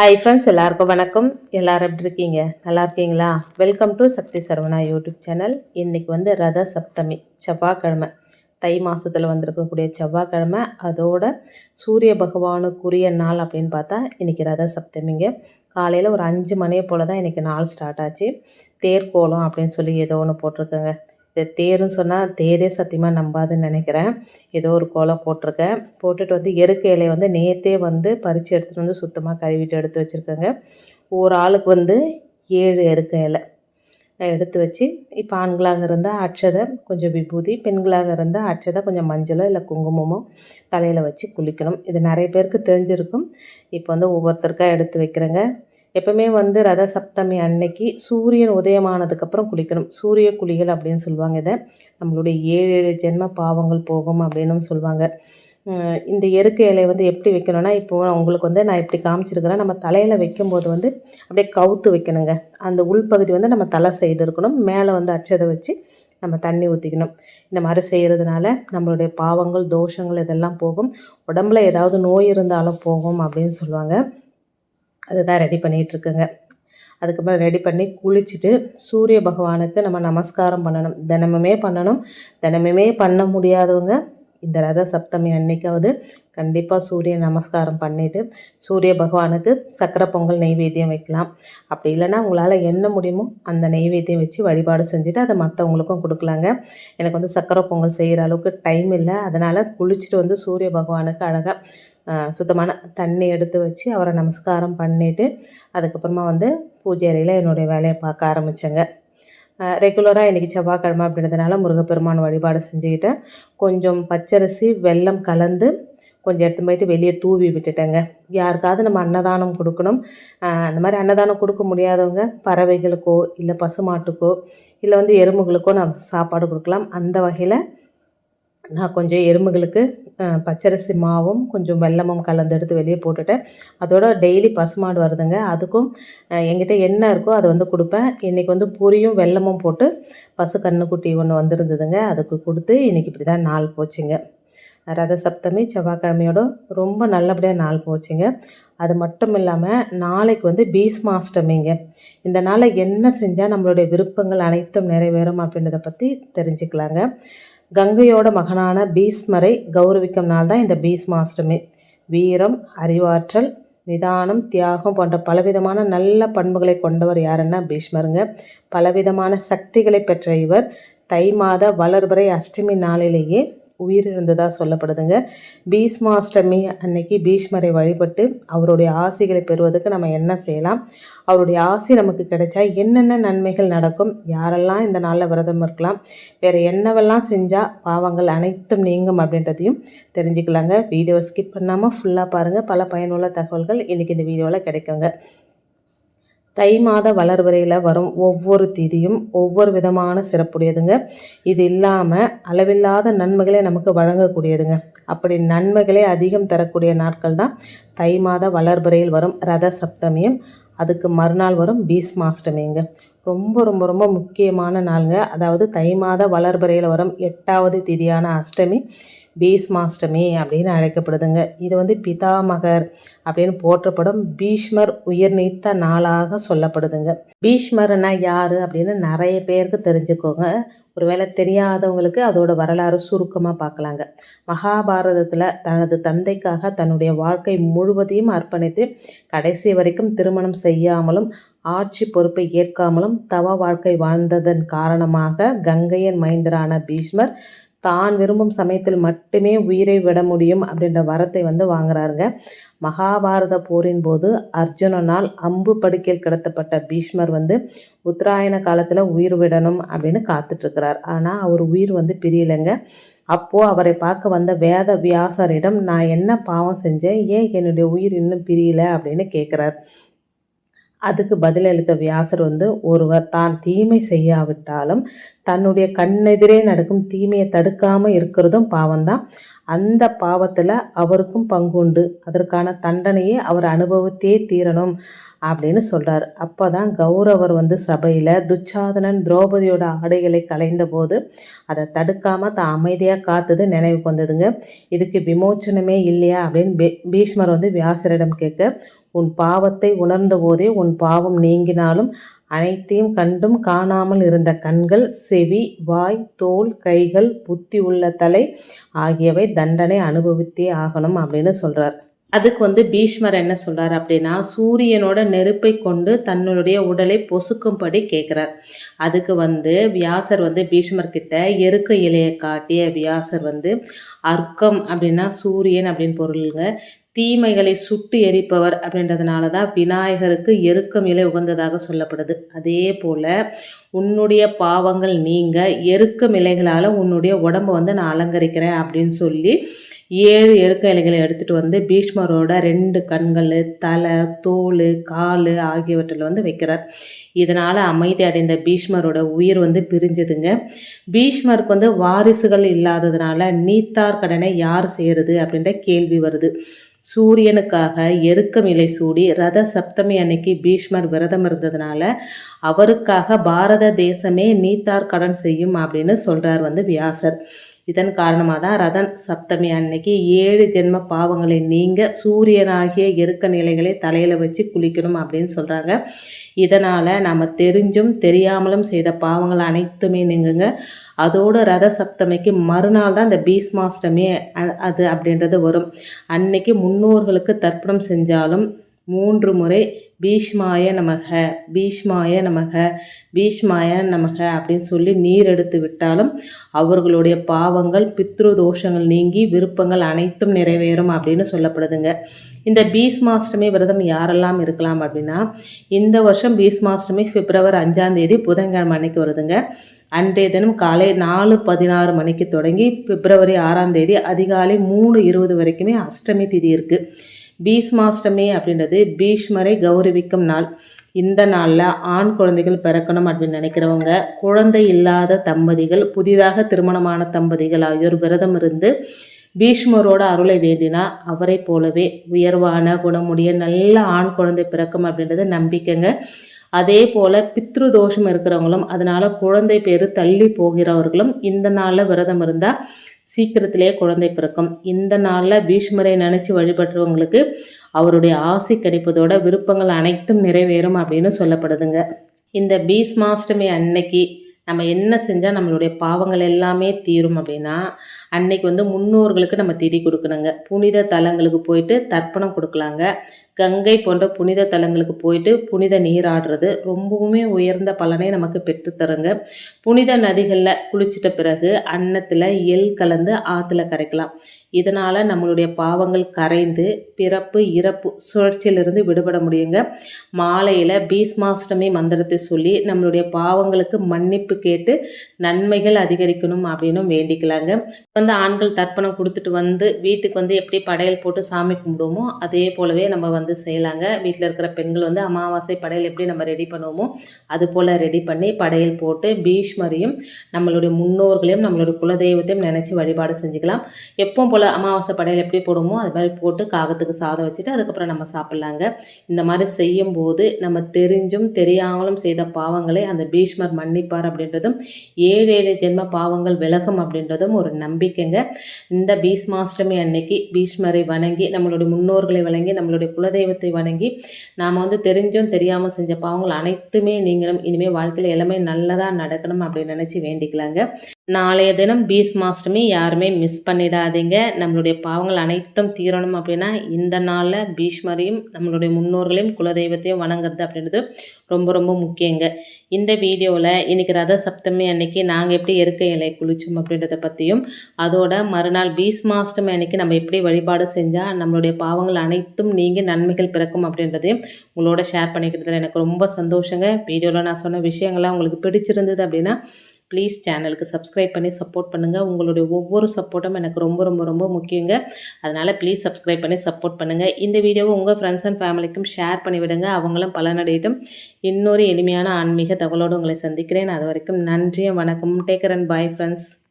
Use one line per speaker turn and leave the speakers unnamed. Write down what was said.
hi friends எல்லாருக்கும் வணக்கம் எல்லோரும் எப்படி இருக்கீங்க நல்லா இருக்கீங்களா welcome to Sakthi Saravana YouTube channel இன்றைக்கி வந்து ரத சப்தமி செவ்வாய்க்கிழமை தை மாதத்தில் வந்திருக்கக்கூடிய செவ்வாய்க்கிழமை அதோட சூரிய பகவானுக்குரிய நாள் அப்படின்னு பார்த்தா இன்றைக்கி ரத சப்தமிங்க காலையில் ஒரு அஞ்சு மணியை போல் தான் இன்றைக்கி நாள் ஸ்டார்ட் ஆச்சு தேர்கோலம் அப்படின்னு சொல்லி ஏதோ ஒன்று போட்டிருக்கேங்க இந்த தேருன்னு சொன்னால் தேரே சத்தியமாக நம்பாதுன்னு நினைக்கிறேன் ஏதோ ஒரு கோலம் போட்டிருக்கேன் போட்டுட்டு வந்து எருக்கு இலையை வந்து நேற்றே வந்து பறித்து எடுத்துகிட்டு வந்து சுத்தமாக கழுவிட்டு எடுத்து வச்சுருக்கேங்க ஒரு ஆளுக்கு வந்து ஏழு எருக்கு இலை எடுத்து வச்சு இப்போ ஆண்களாக இருந்தால் அட்சதை கொஞ்சம் விபூதி பெண்களாக இருந்தால் அட்சதை கொஞ்சம் மஞ்சளோ இல்லை குங்குமமோ தலையில் வச்சு குளிக்கணும் இது நிறைய பேருக்கு தெரிஞ்சிருக்கும் இப்போ வந்து ஒவ்வொருத்தருக்காக எடுத்து வைக்கிறேங்க எப்பவுமே வந்து ரத சப்தமி அன்னைக்கு சூரியன் உதயமானதுக்கப்புறம் குளிக்கணும் சூரிய குளிகள் அப்படின்னு சொல்லுவாங்க இதை நம்மளுடைய ஏழு ஏழு ஜென்ம பாவங்கள் போகும் அப்படின்னு சொல்லுவாங்க இந்த எருக்கு இலையை வந்து எப்படி வைக்கணும்னா இப்போ உங்களுக்கு வந்து நான் எப்படி காமிச்சிருக்கிறேன் நம்ம தலையில் வைக்கும்போது வந்து அப்படியே கவுத்து வைக்கணுங்க அந்த உள்பகுதி வந்து நம்ம தலை சைடு இருக்கணும் மேலே வந்து அச்சதை வச்சு நம்ம தண்ணி ஊற்றிக்கணும் இந்த மாதிரி செய்கிறதுனால நம்மளுடைய பாவங்கள் தோஷங்கள் இதெல்லாம் போகும் உடம்புல ஏதாவது நோய் இருந்தாலும் போகும் அப்படின்னு சொல்லுவாங்க அதுதான் ரெடி பண்ணிகிட்ருக்குங்க அதுக்கப்புறம் ரெடி பண்ணி குளிச்சுட்டு சூரிய பகவானுக்கு நம்ம நமஸ்காரம் பண்ணணும் தினமுமே பண்ணணும் தினமுமே பண்ண முடியாதவங்க இந்த ரத சப்தமி அன்னைக்காவது கண்டிப்பாக சூரிய நமஸ்காரம் பண்ணிவிட்டு சூரிய பகவானுக்கு சக்கரை பொங்கல் நெய்வேத்தியம் வைக்கலாம் அப்படி இல்லைன்னா உங்களால் என்ன முடியுமோ அந்த நெய்வேத்தியம் வச்சு வழிபாடு செஞ்சுட்டு அதை மற்றவங்களுக்கும் கொடுக்கலாங்க எனக்கு வந்து சக்கரை பொங்கல் செய்கிற அளவுக்கு டைம் இல்லை அதனால் குளிச்சுட்டு வந்து சூரிய பகவானுக்கு அழகாக சுத்தமான தண்ணி எடுத்து வச்சு அவரை நமஸ்காரம் பண்ணிவிட்டு அதுக்கப்புறமா வந்து பூஜை அறையில் என்னுடைய வேலையை பார்க்க ஆரம்பித்தேங்க ரெகுலராக இன்றைக்கி செவ்வாய்க்கிழமை அப்படின்றதுனால முருகப்பெருமான் வழிபாடு செஞ்சுக்கிட்டேன் கொஞ்சம் பச்சரிசி வெல்லம் கலந்து கொஞ்சம் எடுத்து போயிட்டு வெளியே தூவி விட்டுட்டேங்க யாருக்காவது நம்ம அன்னதானம் கொடுக்கணும் அந்த மாதிரி அன்னதானம் கொடுக்க முடியாதவங்க பறவைகளுக்கோ இல்லை பசுமாட்டுக்கோ இல்லை வந்து எறும்புகளுக்கோ நம்ம சாப்பாடு கொடுக்கலாம் அந்த வகையில் நான் கொஞ்சம் எறும்புகளுக்கு பச்சரிசி மாவும் கொஞ்சம் வெல்லமும் கலந்து எடுத்து வெளியே போட்டுட்டேன் அதோட டெய்லி பசுமாடு வருதுங்க அதுக்கும் எங்கிட்ட என்ன இருக்கோ அதை வந்து கொடுப்பேன் இன்றைக்கி வந்து பூரியும் வெல்லமும் போட்டு பசு கண்ணுக்குட்டி ஒன்று வந்திருந்ததுங்க அதுக்கு கொடுத்து இன்றைக்கி இப்படி தான் நாள் போச்சுங்க ரத சப்தமி செவ்வாய்க்கிழமையோட ரொம்ப நல்லபடியாக நாள் போச்சுங்க அது மட்டும் இல்லாமல் நாளைக்கு வந்து பீஸ்மாஷ்டமிங்க இந்த நாளை என்ன செஞ்சால் நம்மளுடைய விருப்பங்கள் அனைத்தும் நிறைவேறும் அப்படின்றத பற்றி தெரிஞ்சுக்கலாங்க கங்கையோட மகனான பீஸ்மரை கௌரவிக்கும் நாள் தான் இந்த பீஸ்மாஷ்டமி வீரம் அறிவாற்றல் நிதானம் தியாகம் போன்ற பலவிதமான நல்ல பண்புகளை கொண்டவர் யாருன்னா பீஷ்மருங்க பலவிதமான சக்திகளை பெற்ற இவர் தை மாத வளர்பறை அஷ்டமி நாளிலேயே உயிரிழந்ததாக சொல்லப்படுதுங்க பீஷ்மாஷ்டமி அன்னைக்கு பீஷ்மரை வழிபட்டு அவருடைய ஆசைகளை பெறுவதற்கு நம்ம என்ன செய்யலாம் அவருடைய ஆசை நமக்கு கிடைச்சா என்னென்ன நன்மைகள் நடக்கும் யாரெல்லாம் இந்த நாளில் விரதம் இருக்கலாம் வேறு என்னவெல்லாம் செஞ்சால் பாவங்கள் அனைத்தும் நீங்கும் அப்படின்றதையும் தெரிஞ்சுக்கலாங்க வீடியோவை ஸ்கிப் பண்ணாமல் ஃபுல்லாக பாருங்கள் பல பயனுள்ள தகவல்கள் இன்றைக்கி இந்த வீடியோவில் கிடைக்குங்க தை மாத வளர்வரையில் வரும் ஒவ்வொரு திதியும் ஒவ்வொரு விதமான சிறப்புடையதுங்க இது இல்லாமல் அளவில்லாத நன்மைகளை நமக்கு வழங்கக்கூடியதுங்க அப்படி நன்மைகளை அதிகம் தரக்கூடிய நாட்கள் தான் தை மாத வளர்பறையில் வரும் ரத சப்தமியும் அதுக்கு மறுநாள் வரும் பீஸ்மாஷ்டமிங்க ரொம்ப ரொம்ப ரொம்ப முக்கியமான நாளுங்க அதாவது தை மாத வளர்பறையில் வரும் எட்டாவது திதியான அஷ்டமி பீஷ்மாஷ்டமி அப்படின்னு அழைக்கப்படுதுங்க இது வந்து பிதாமகர் அப்படின்னு போற்றப்படும் பீஷ்மர் உயிர் நீத்த நாளாக சொல்லப்படுதுங்க பீஷ்மர்னா யார் அப்படின்னு நிறைய பேருக்கு தெரிஞ்சுக்கோங்க ஒருவேளை தெரியாதவங்களுக்கு அதோட வரலாறு சுருக்கமாக பார்க்கலாங்க மகாபாரதத்தில் தனது தந்தைக்காக தன்னுடைய வாழ்க்கை முழுவதையும் அர்ப்பணித்து கடைசி வரைக்கும் திருமணம் செய்யாமலும் ஆட்சி பொறுப்பை ஏற்காமலும் தவ வாழ்க்கை வாழ்ந்ததன் காரணமாக கங்கையன் மைந்தரான பீஷ்மர் தான் விரும்பும் சமயத்தில் மட்டுமே உயிரை விட முடியும் அப்படின்ற வரத்தை வந்து வாங்குறாருங்க மகாபாரத போரின் போது அர்ஜுனனால் அம்பு படுக்கையில் கிடத்தப்பட்ட பீஷ்மர் வந்து உத்தராயண காலத்தில் உயிர் விடணும் அப்படின்னு காத்துட்ருக்கிறார் ஆனால் அவர் உயிர் வந்து பிரியலைங்க அப்போது அவரை பார்க்க வந்த வேத வியாசரிடம் நான் என்ன பாவம் செஞ்சேன் ஏன் என்னுடைய உயிர் இன்னும் பிரியலை அப்படின்னு கேட்குறார் அதுக்கு பதிலளித்த வியாசர் வந்து ஒருவர் தான் தீமை செய்யாவிட்டாலும் தன்னுடைய கண்ணெதிரே நடக்கும் தீமையை தடுக்காமல் இருக்கிறதும் பாவம்தான் அந்த பாவத்தில் அவருக்கும் பங்குண்டு அதற்கான தண்டனையை அவர் அனுபவத்தே தீரணும் அப்படின்னு சொல்கிறார் அப்போ தான் கௌரவர் வந்து சபையில் துச்சாதனன் திரௌபதியோட ஆடைகளை கலைந்த போது அதை தடுக்காமல் தான் அமைதியாக காத்தது நினைவுக்கு வந்ததுங்க இதுக்கு விமோச்சனமே இல்லையா அப்படின்னு பீஷ்மர் வந்து வியாசரிடம் கேட்க உன் பாவத்தை உணர்ந்தபோதே உன் பாவம் நீங்கினாலும் அனைத்தையும் கண்டும் காணாமல் இருந்த கண்கள் செவி வாய் தோல் கைகள் புத்தி உள்ள தலை ஆகியவை தண்டனை அனுபவித்தே ஆகணும் அப்படின்னு சொல்கிறார் அதுக்கு வந்து பீஷ்மர் என்ன சொல்கிறார் அப்படின்னா சூரியனோட நெருப்பை கொண்டு தன்னுடைய உடலை பொசுக்கும்படி கேட்குறார் அதுக்கு வந்து வியாசர் வந்து பீஷ்மர் கிட்ட எருக்க இலையை காட்டிய வியாசர் வந்து அர்க்கம் அப்படின்னா சூரியன் அப்படின்னு பொருளுங்க தீமைகளை சுட்டு எரிப்பவர் அப்படின்றதுனால தான் விநாயகருக்கு எருக்கம் இலை உகந்ததாக சொல்லப்படுது அதே போல் உன்னுடைய பாவங்கள் நீங்க எருக்கம் இலைகளால் உன்னுடைய உடம்பை வந்து நான் அலங்கரிக்கிறேன் அப்படின்னு சொல்லி ஏழு எருக்க இலைகளை எடுத்துகிட்டு வந்து பீஷ்மரோட ரெண்டு கண்கள் தலை தோல் கால் ஆகியவற்றில் வந்து வைக்கிறார் இதனால் அமைதி அடைந்த பீஷ்மரோட உயிர் வந்து பிரிஞ்சுதுங்க பீஷ்மருக்கு வந்து வாரிசுகள் இல்லாததுனால நீத்தார் கடனை யார் செய்கிறது அப்படின்ற கேள்வி வருது சூரியனுக்காக எருக்கம் இலை சூடி ரத சப்தமி அன்னைக்கு பீஷ்மர் விரதம் இருந்ததுனால அவருக்காக பாரத தேசமே நீத்தார் கடன் செய்யும் அப்படின்னு சொல்கிறார் வந்து வியாசர் இதன் காரணமாக தான் ரதன் சப்தமி அன்னைக்கு ஏழு ஜென்ம பாவங்களை நீங்க சூரியனாகிய இருக்க நிலைகளை தலையில் வச்சு குளிக்கணும் அப்படின்னு சொல்கிறாங்க இதனால் நம்ம தெரிஞ்சும் தெரியாமலும் செய்த பாவங்கள் அனைத்துமே நீங்குங்க அதோடு ரத சப்தமிக்கு மறுநாள் தான் இந்த பீஸ்மாஷ்டமி அது அப்படின்றது வரும் அன்னைக்கு முன்னோர்களுக்கு தர்ப்பணம் செஞ்சாலும் மூன்று முறை பீஷ்மாய நமக பீஷ்மாய நமக பீஷ்மாய நமக அப்படின்னு சொல்லி நீர் எடுத்து விட்டாலும் அவர்களுடைய பாவங்கள் பித்ரு தோஷங்கள் நீங்கி விருப்பங்கள் அனைத்தும் நிறைவேறும் அப்படின்னு சொல்லப்படுதுங்க இந்த பீஷ்மாஷ்டமி விரதம் யாரெல்லாம் இருக்கலாம் அப்படின்னா இந்த வருஷம் பீஷ்மாஷ்டமி பிப்ரவரி அஞ்சாம் தேதி புதன்கிழமை அன்னைக்கு வருதுங்க அன்றைய தினம் காலை நாலு பதினாறு மணிக்கு தொடங்கி பிப்ரவரி ஆறாம் தேதி அதிகாலை மூணு இருபது வரைக்குமே அஷ்டமி திதி இருக்குது பீஷ்மாஷ்டமி அப்படின்றது பீஷ்மரை கௌரவிக்கும் நாள் இந்த நாளில் ஆண் குழந்தைகள் பிறக்கணும் அப்படின்னு நினைக்கிறவங்க குழந்தை இல்லாத தம்பதிகள் புதிதாக திருமணமான தம்பதிகள் ஆகியோர் விரதம் இருந்து பீஷ்மரோட அருளை வேண்டினா அவரை போலவே உயர்வான குணமுடைய நல்ல ஆண் குழந்தை பிறக்கும் அப்படின்றது நம்பிக்கைங்க அதே போல் பித்ரு தோஷம் இருக்கிறவங்களும் அதனால் குழந்தை பேர் தள்ளி போகிறவர்களும் இந்த நாளில் விரதம் இருந்தால் சீக்கிரத்திலேயே குழந்தை பிறக்கும் இந்த நாளில் பீஷ்மரை நினச்சி வழிபடுறவங்களுக்கு அவருடைய ஆசை கிடைப்பதோட விருப்பங்கள் அனைத்தும் நிறைவேறும் அப்படின்னு சொல்லப்படுதுங்க இந்த பீஷ்மாஷ்டமி அன்னைக்கு நம்ம என்ன செஞ்சால் நம்மளுடைய பாவங்கள் எல்லாமே தீரும் அப்படின்னா அன்னைக்கு வந்து முன்னோர்களுக்கு நம்ம திதி கொடுக்கணுங்க புனித தலங்களுக்கு போயிட்டு தர்ப்பணம் கொடுக்கலாங்க கங்கை போன்ற புனித தலங்களுக்கு போயிட்டு புனித நீராடுறது ரொம்பவுமே உயர்ந்த பலனை நமக்கு பெற்றுத்தருங்க புனித நதிகளில் குளிச்சிட்ட பிறகு அன்னத்தில் எல் கலந்து ஆற்றுல கரைக்கலாம் இதனால் நம்மளுடைய பாவங்கள் கரைந்து பிறப்பு இறப்பு சுழற்சியிலிருந்து விடுபட முடியுங்க மாலையில் பீஸ்மாஷ்டமி மந்திரத்தை சொல்லி நம்மளுடைய பாவங்களுக்கு மன்னிப்பு கேட்டு நன்மைகள் அதிகரிக்கணும் அப்படின்னு வேண்டிக்கலாங்க வந்து ஆண்கள் தர்ப்பணம் கொடுத்துட்டு வந்து வீட்டுக்கு வந்து எப்படி படையல் போட்டு சாமி கும்பிடுவோமோ அதே போலவே நம்ம வந்து வந்து செய்யலாங்க வீட்டில் இருக்கிற பெண்கள் வந்து அமாவாசை படையல் எப்படி நம்ம ரெடி பண்ணுவோமோ அது போல் ரெடி பண்ணி படையல் போட்டு பீஷ்மரையும் நம்மளுடைய முன்னோர்களையும் நம்மளுடைய குலதெய்வத்தையும் நினச்சி வழிபாடு செஞ்சுக்கலாம் எப்போ போல் அமாவாசை படையல் எப்படி போடுமோ அது மாதிரி போட்டு காகத்துக்கு சாதம் வச்சுட்டு அதுக்கப்புறம் நம்ம சாப்பிட்லாங்க இந்த மாதிரி செய்யும்போது நம்ம தெரிஞ்சும் தெரியாமலும் செய்த பாவங்களை அந்த பீஷ்மர் மன்னிப்பார் அப்படின்றதும் ஏழு ஏழு ஜென்ம பாவங்கள் விலகும் அப்படின்றதும் ஒரு நம்பிக்கைங்க இந்த பீஷ்மாஷ்டமி அன்னைக்கு பீஷ்மரை வணங்கி நம்மளுடைய முன்னோர்களை வணங்கி நம்மளுடைய குல குலதெய்வத்தை வணங்கி நாம் வந்து தெரிஞ்சும் தெரியாமல் செஞ்ச பாவங்கள் அனைத்துமே நீங்களும் இனிமேல் வாழ்க்கையில் எல்லாமே நல்லதாக நடக்கணும் அப்படின்னு நினச்சி வேண்டிக்கலாங்க நாளைய தினம் மாஸ்டமி யாருமே மிஸ் பண்ணிடாதீங்க நம்மளுடைய பாவங்கள் அனைத்தும் தீரணும் அப்படின்னா இந்த நாளில் பீஷ்மரையும் நம்மளுடைய முன்னோர்களையும் குலதெய்வத்தையும் வணங்குறது அப்படின்றது ரொம்ப ரொம்ப முக்கியங்க இந்த வீடியோவில் இன்றைக்கி ரத சப்தமி அன்னைக்கு நாங்கள் எப்படி இருக்க இலை குளித்தோம் அப்படின்றத பற்றியும் அதோட மறுநாள் பீஸ் மாஸ்டமி அன்னைக்கு நம்ம எப்படி வழிபாடு செஞ்சால் நம்மளுடைய பாவங்கள் அனைத்தும் நீங்கள் நன்மைகள் பிறக்கும் அப்படின்றதையும் உங்களோட ஷேர் பண்ணிக்கிறதுல எனக்கு ரொம்ப சந்தோஷங்க வீடியோவில் நான் சொன்ன விஷயங்கள்லாம் உங்களுக்கு பிடிச்சிருந்தது அப்படின்னா ப்ளீஸ் சேனலுக்கு சப்ஸ்கிரைப் பண்ணி சப்போர்ட் பண்ணுங்கள் உங்களுடைய ஒவ்வொரு சப்போர்ட்டும் எனக்கு ரொம்ப ரொம்ப ரொம்ப முக்கியங்க அதனால் ப்ளீஸ் சப்ஸ்கிரைப் பண்ணி சப்போர்ட் பண்ணுங்கள் இந்த வீடியோவை உங்கள் ஃப்ரெண்ட்ஸ் அண்ட் ஃபேமிலிக்கும் ஷேர் பண்ணிவிடுங்க அவங்களும் பலனடையட்டும் இன்னொரு எளிமையான ஆன்மீக தகவலோடு உங்களை சந்திக்கிறேன் அது வரைக்கும் நன்றியும் வணக்கம் டேக்கர் அண்ட் பாய் ஃப்ரெண்ட்ஸ்